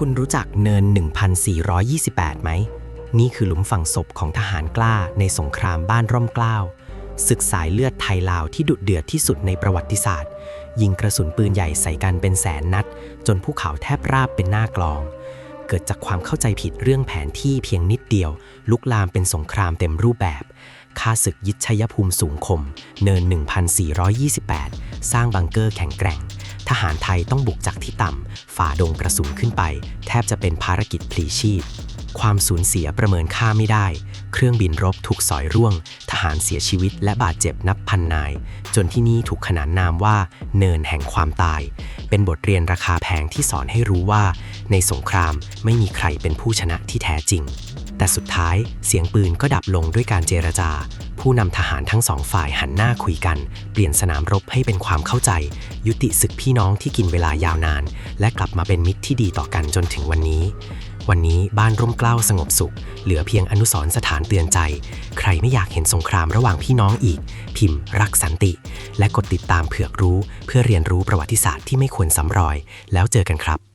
คุณรู้จักเนิน 1428 ไหม นี่คือหลุมฝังศพของทหารกล้าในสงครามบ้านร่มเกล้า ศึกสายเลือดไทยลาวที่ดุเดือดที่สุดในประวัติศาสตร์ ยิงกระสุนปืนใหญ่ใส่กันเป็นแสนนัด จนภูเขาแทบราบเป็นหน้ากลอง เกิดจากความเข้าใจผิดเรื่องแผนที่เพียงนิดเดียว ลุกลามเป็นสงครามเต็มรูปแบบค่าศึกยึดชัยภูมิสูงคม เนิน 1428 สร้างบังเกอร์แข็งแกร่ง ทหารไทยต้องบุกจากที่ต่ำ ฝ่าดงกระสุนขึ้นไป แทบจะเป็นภารกิจพลีชีพ ความสูญเสียประเมินค่าไม่ได้ เครื่องบินรบถูกสอยร่วง ทหารเสียชีวิตและบาดเจ็บนับพันนาย จนที่นี่ถูกขนานนามว่า เนินแห่งความตาย เป็นบทเรียนราคาแพงที่สอนให้รู้ว่า ในสงครามไม่มีใครเป็นผู้ชนะที่แท้จริงแต่สุดท้ายเสียงปืนก็ดับลงด้วยการเจรจา ผู้นำทหารทั้งสองฝ่ายหันหน้าคุยกัน เปลี่ยนสนามรบให้เป็นความเข้าใจ ยุติศึกพี่น้องที่กินเวลายาวนาน และกลับมาเป็นมิตรที่ดีต่อกันจนถึงวันนี้ วันนี้บ้านร่มเกล้าสงบสุข เหลือเพียงอนุสรณ์สถานเตือนใจ ใครไม่อยากเห็นสงครามระหว่างพี่น้องอีก พิมพ์ รักสันติ และกดติดตามเผือกรู้ เพื่อเรียนรู้ประวัติศาสตร์ที่ไม่ควรซ้ำรอย แล้วเจอกันครับ